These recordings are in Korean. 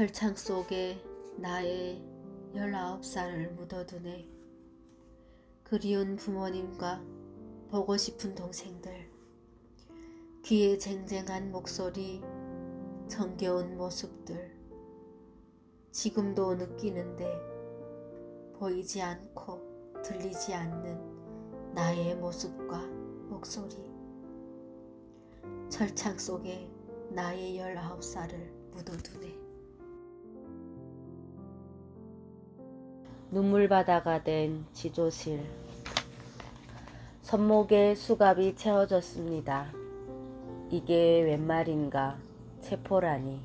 철창 속에 나의 열아홉 살을 묻어두네. 그리운 부모님과 보고 싶은 동생들. 귀에 쟁쟁한 목소리, 정겨운 모습들. 지금도 느끼는데 보이지 않고 들리지 않는 나의 모습과 목소리. 철창 속에 나의 열아홉 살을 묻어두네. 눈물바다가 된 지조실. 손목에 수갑이 채워졌습니다. 이게 웬 말인가? 체포라니.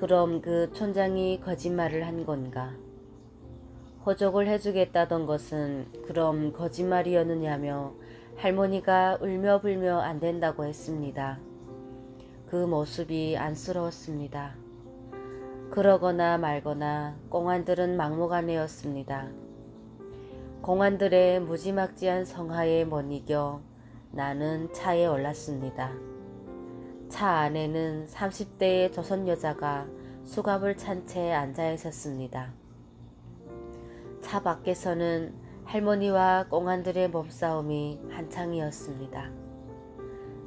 그럼 그 촌장이 거짓말을 한 건가? 호적을 해주겠다던 것은 그럼 거짓말이었느냐며 할머니가 울며 불며 안 된다고 했습니다. 그 모습이 안쓰러웠습니다. 그러거나 말거나 공안들은 막무가내였습니다. 공안들의 무지막지한 성하에 못 이겨 나는 차에 올랐습니다. 차 안에는 30대의 조선 여자가 수갑을 찬 채 앉아 있었습니다. 차 밖에서는 할머니와 공안들의 몸싸움이 한창이었습니다.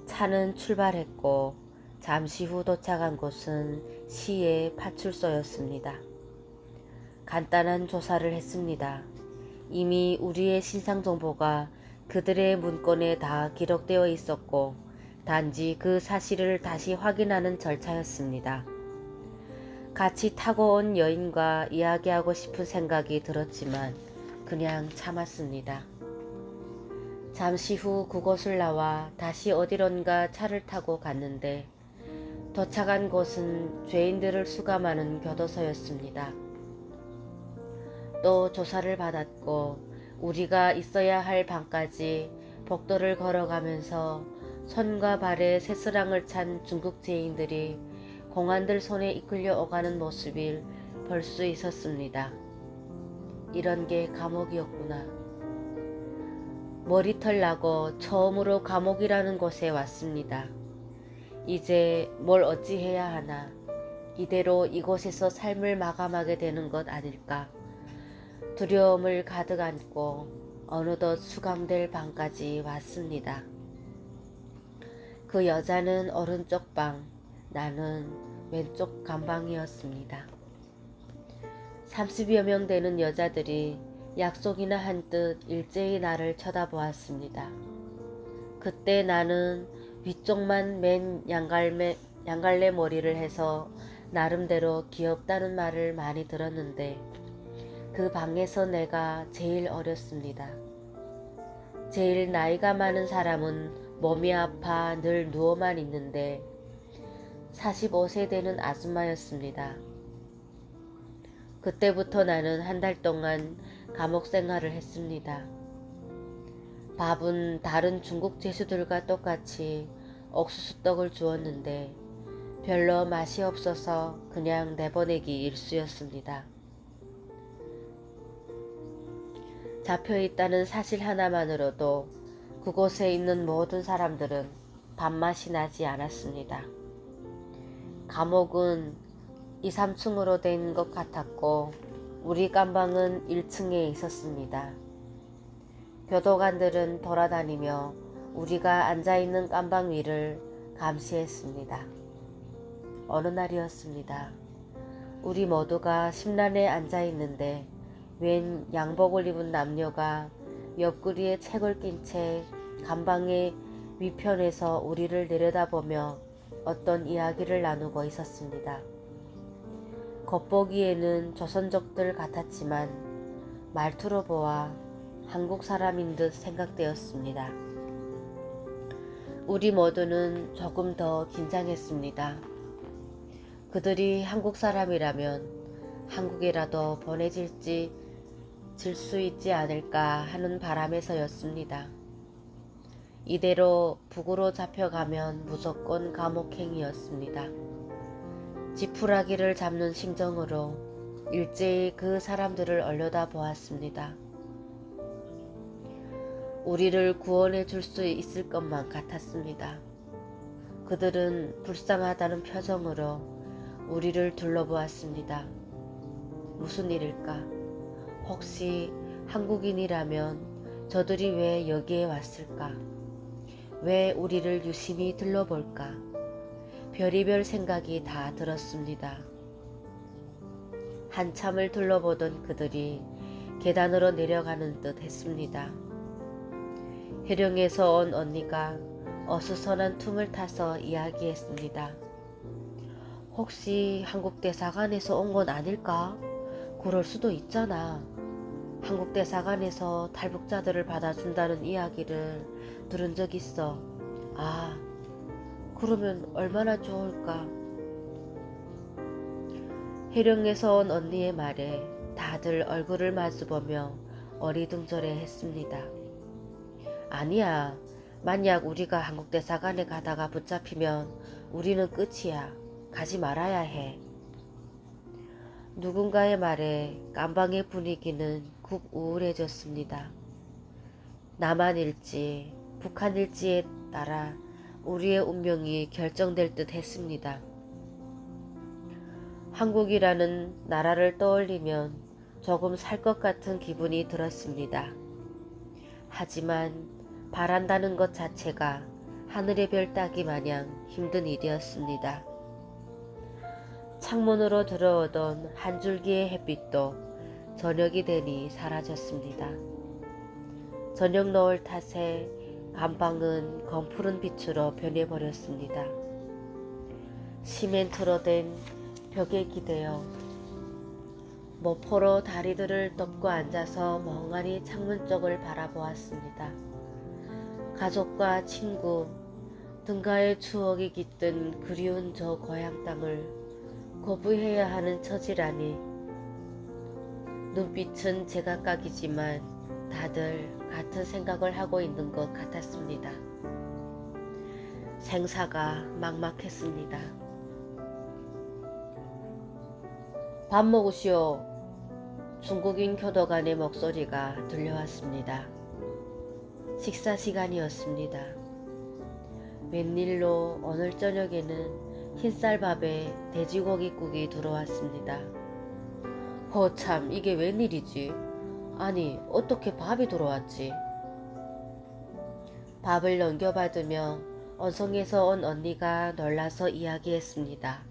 차는 출발했고 잠시 후 도착한 곳은 시의 파출소였습니다. 간단한 조사를 했습니다. 이미 우리의 신상 정보가 그들의 문건에 다 기록되어 있었고 단지 그 사실을 다시 확인하는 절차였습니다. 같이 타고 온 여인과 이야기하고 싶은 생각이 들었지만 그냥 참았습니다. 잠시 후 그곳을 나와 다시 어디론가 차를 타고 갔는데 도착한 곳은 죄인들을 수감하는 교도소였습니다. 또 조사를 받았고 우리가 있어야 할 방까지 복도를 걸어가면서 손과 발에 새스랑을 찬 중국 죄인들이 공안들 손에 이끌려 오가는 모습을 볼 수 있었습니다. 이런 게 감옥이었구나. 머리털 나고 처음으로 감옥이라는 곳에 왔습니다. 이제 뭘 어찌해야 하나. 이대로 이곳에서 삶을 마감하게 되는 것 아닐까. 두려움을 가득 안고 어느덧 수감될 방까지 왔습니다. 그 여자는 오른쪽 방, 나는 왼쪽 간방이었습니다. 30여 명 되는 여자들이 약속이나 한 듯 일제히 나를 쳐다보았습니다. 그때 나는 위쪽만 맨 양갈래, 양갈래 머리를 해서 나름대로 귀엽다는 말을 많이 들었는데 그 방에서 내가 제일 어렸습니다. 제일 나이가 많은 사람은 몸이 아파 늘 누워만 있는데 45세 되는 아줌마였습니다. 그때부터 나는 한 달 동안 감옥 생활을 했습니다. 밥은 다른 중국 죄수들과 똑같이 옥수수떡을 주었는데 별로 맛이 없어서 그냥 내보내기 일쑤였습니다. 잡혀 있다는 사실 하나만으로도 그곳에 있는 모든 사람들은 밥맛이 나지 않았습니다. 감옥은 2, 3층으로 된 것 같았고 우리 깜방은 1층에 있었습니다. 교도관들은 돌아다니며 우리가 앉아있는 깜방 위를 감시했습니다. 어느 날이었습니다. 우리 모두가 심란에 앉아있는데 웬 양복을 입은 남녀가 옆구리에 책을 낀 채 감방의 위편에서 우리를 내려다보며 어떤 이야기를 나누고 있었습니다. 겉보기에는 조선족들 같았지만 말투로 보아 한국 사람인 듯 생각되었습니다. 우리 모두는 조금 더 긴장했습니다. 그들이 한국 사람이라면 한국에라도 보내질지 질 수 있지 않을까 하는 바람에서였습니다. 이대로 북으로 잡혀가면 무조건 감옥행이었습니다. 지푸라기를 잡는 심정으로 일제히 그 사람들을 얼려다 보았습니다. 우리를 구원해 줄 수 있을 것만 같았습니다. 그들은 불쌍하다는 표정으로 우리를 둘러보았습니다. 무슨 일일까? 혹시 한국인이라면 저들이 왜 여기에 왔을까? 왜 우리를 유심히 둘러볼까? 별의별 생각이 다 들었습니다. 한참을 둘러보던 그들이 계단으로 내려가는 듯 했습니다. 해령에서 온 언니가 어수선한 tum을 타서 이야기했습니다. 혹시 한국 대사관에서 온 건 아닐까? 그럴 수도 있잖아. 한국 대사관에서 탈북자들을 받아준다는 이야기를 들은 적 있어. 아, 그러면 얼마나 좋을까? 해령에서 온 언니의 말에 다들 얼굴을 마주보며 어리둥절해 했습니다. 아니야. 만약 우리가 한국 대사관에 가다가 붙잡히면 우리는 끝이야. 가지 말아야 해. 누군가의 말에 깜방의 분위기는 굽 우울해졌습니다. 남한일지 북한일지에 따라 우리의 운명이 결정될 듯 했습니다. 한국이라는 나라를 떠올리면 조금 살 것 같은 기분이 들었습니다. 하지만 바란다는 것 자체가 하늘의 별 따기 마냥 힘든 일이었습니다. 창문으로 들어오던 한 줄기의 햇빛도 저녁이 되니 사라졌습니다. 저녁 노을 탓에 감방은 검푸른 빛으로 변해버렸습니다. 시멘트로 된 벽에 기대어 모포로 다리들을 덮고 앉아서 멍하니 창문 쪽을 바라보았습니다. 가족과 친구, 등가의 추억이 깃든 그리운 저 고향 땅을 거부해야 하는 처지라니. 눈빛은 제각각이지만 다들 같은 생각을 하고 있는 것 같았습니다. 생사가 막막했습니다. 밥 먹으시오. 중국인 교도관의 목소리가 들려왔습니다. 식사 시간이었습니다. 웬일로 오늘 저녁에는 흰쌀밥에 돼지고기국이 들어왔습니다. 허참 이게 웬일이지? 아니 어떻게 밥이 들어왔지? 밥을 넘겨받으며 언성에서 온 언니가 놀라서 이야기했습니다.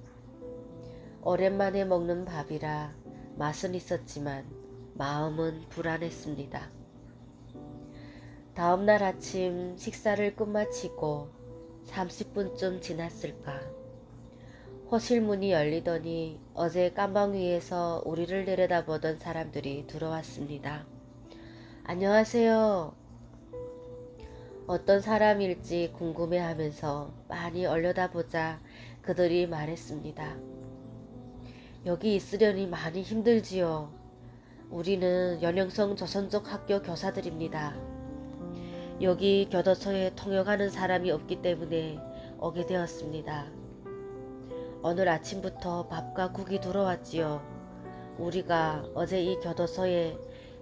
오랜만에 먹는 밥이라 맛은 있었지만 마음은 불안했습니다. 다음날 아침 식사를 끝마치고 30분쯤 지났을까. 호실문이 열리더니 어제 깜방 위에서 우리를 내려다보던 사람들이 들어왔습니다. 안녕하세요. 어떤 사람일지 궁금해하면서 많이 얼려다보자 그들이 말했습니다. 여기 있으려니 많이 힘들지요. 우리는 연영성 조선족 학교 교사들입니다. 여기 교도소에 통역하는 사람이 없기 때문에 오게 되었습니다. 오늘 아침부터 밥과 국이 들어왔지요. 우리가 어제 이 교도소에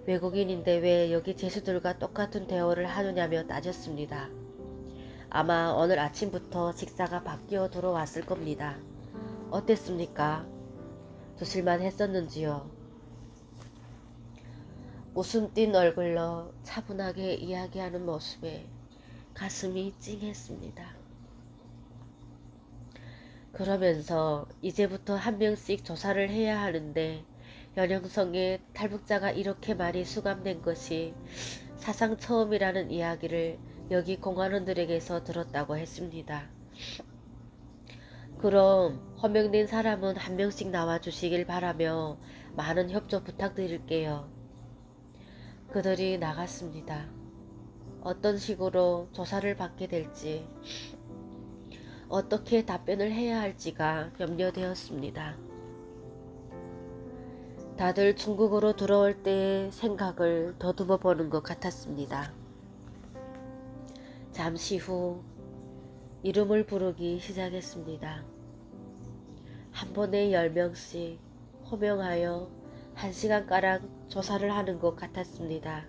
외국인인데 왜 여기 제수들과 똑같은 대우를 하느냐며 따졌습니다. 아마 오늘 아침부터 식사가 바뀌어 들어왔을 겁니다. 어땠습니까? 드실만 했었는지요? 웃음 띤 얼굴로 차분하게 이야기하는 모습에 가슴이 찡했습니다. 그러면서 이제부터 한 명씩 조사를 해야 하는데 연영성에 탈북자가 이렇게 많이 수감된 것이 사상 처음이라는 이야기를 여기 공안원들에게서 들었다고 했습니다. 그럼 허명된 사람은 한 명씩 나와 주시길 바라며 많은 협조 부탁드릴게요. 그들이 나갔습니다. 어떤 식으로 조사를 받게 될지, 어떻게 답변을 해야 할지가 염려되었습니다. 다들 중국으로 들어올 때의 생각을 더듬어 보는 것 같았습니다. 잠시 후 이름을 부르기 시작했습니다. 한 번에 열 명씩 호명하여 한 시간가량 조사를 하는 것 같았습니다.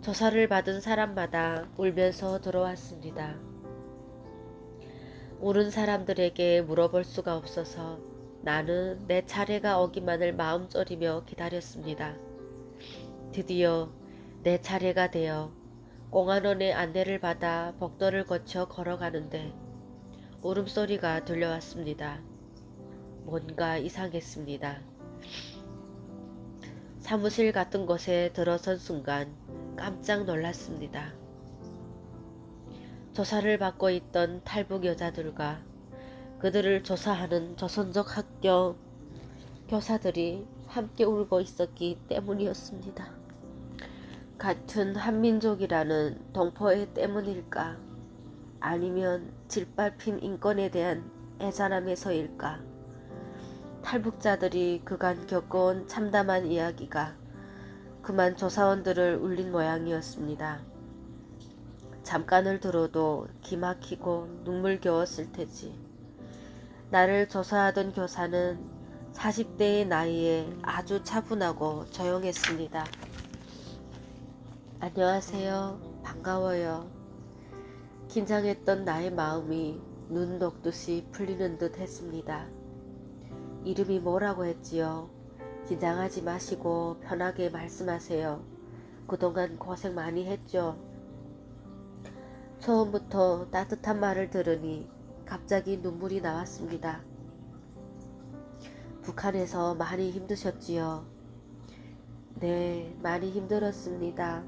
조사를 받은 사람마다 울면서 들어왔습니다. 오는 사람들에게 물어볼 수가 없어서 나는 내 차례가 오기만을 마음 졸이며 기다렸습니다. 드디어 내 차례가 되어 공안원의 안내를 받아 복도를 거쳐 걸어가는데 울음소리가 들려왔습니다. 뭔가 이상했습니다. 사무실 같은 곳에 들어선 순간 깜짝 놀랐습니다. 조사를 받고 있던 탈북 여자들과 그들을 조사하는 조선족 학교 교사들이 함께 울고 있었기 때문이었습니다. 같은 한민족이라는 동포애 때문일까? 아니면 질밟힌 인권에 대한 애잔함에서일까? 탈북자들이 그간 겪어온 참담한 이야기가 그만 조사원들을 울린 모양이었습니다. 잠깐을 들어도 기막히고 눈물겨웠을 테지. 나를 조사하던 교사는 40대의 나이에 아주 차분하고 조용했습니다. 안녕하세요. 반가워요. 긴장했던 나의 마음이 눈 녹듯이 풀리는 듯 했습니다. 이름이 뭐라고 했지요? 긴장하지 마시고 편하게 말씀하세요. 그동안 고생 많이 했죠? 처음부터 따뜻한 말을 들으니 갑자기 눈물이 나왔습니다. 북한에서 많이 힘드셨지요? 네, 많이 힘들었습니다.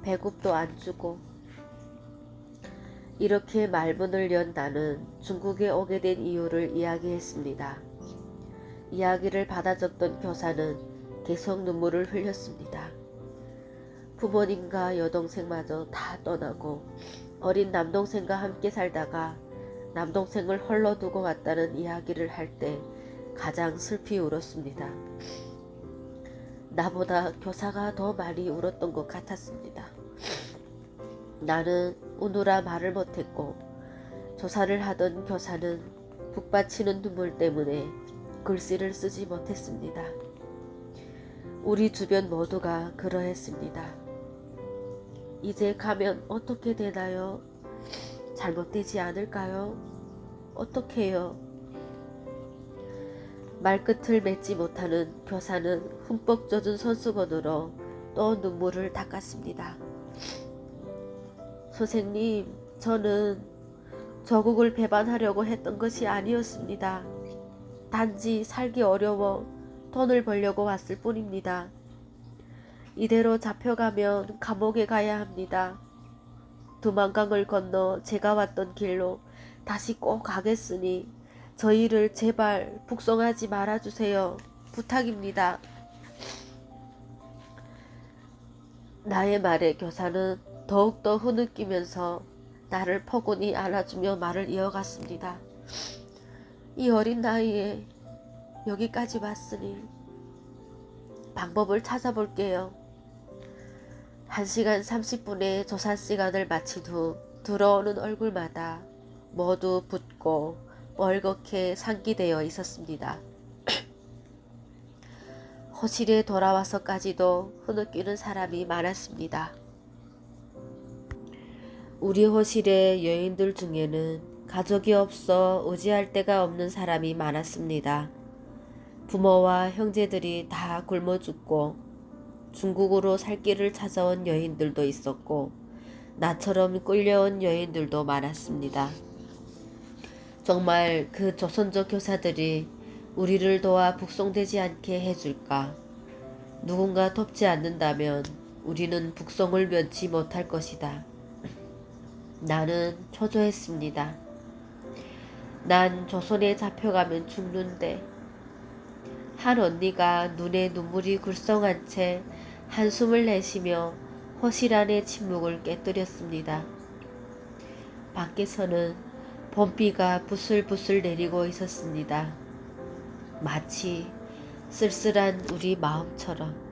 배급도 안 주고. 이렇게 말문을 연 나는 중국에 오게 된 이유를 이야기했습니다. 이야기를 받아 적던 교사는 계속 눈물을 흘렸습니다. 부모님과 여동생마저 다 떠나고 어린 남동생과 함께 살다가 남동생을 홀로 두고 왔다는 이야기를 할 때 가장 슬피 울었습니다. 나보다 교사가 더 많이 울었던 것 같았습니다. 나는 우느라 말을 못했고 조사를 하던 교사는 북받치는 눈물 때문에 글씨를 쓰지 못했습니다. 우리 주변 모두가 그러했습니다. 이제 가면 어떻게 되나요? 잘못되지 않을까요? 어떻게요? 말끝을 맺지 못하는 교사는 흠뻑 젖은 손수건으로 또 눈물을 닦았습니다. 선생님, 저는 조국을 배반하려고 했던 것이 아니었습니다. 단지 살기 어려워 돈을 벌려고 왔을 뿐입니다. 이대로 잡혀가면 감옥에 가야 합니다. 두만강을 건너 제가 왔던 길로 다시 꼭 가겠으니 저희를 제발 북송하지 말아주세요. 부탁입니다. 나의 말에 교사는 더욱더 흐느끼면서 나를 포근히 안아주며 말을 이어갔습니다. 이 어린 나이에 여기까지 왔으니 방법을 찾아볼게요. 1시간 30분의 조사 시간을 마친 후 들어오는 얼굴마다 모두 붓고 멀겋게 상기되어 있었습니다. 호실에 돌아와서까지도 흐느끼는 사람이 많았습니다. 우리 호실의 여인들 중에는 가족이 없어 의지할 데가 없는 사람이 많았습니다. 부모와 형제들이 다 굶어 죽고 중국으로 살 길을 찾아온 여인들도 있었고 나처럼 끌려온 여인들도 많았습니다. 정말 그 조선족 교사들이 우리를 도와 북송되지 않게 해줄까? 누군가 돕지 않는다면 우리는 북송을 면치 못할 것이다. 나는 초조했습니다. 난 조선에 잡혀가면 죽는데 한 언니가 눈에 눈물이 글썽한 채 한숨을 내쉬며 호실 안의 침묵을 깨뜨렸습니다. 밖에서는 봄비가 부슬부슬 내리고 있었습니다. 마치 쓸쓸한 우리 마음처럼.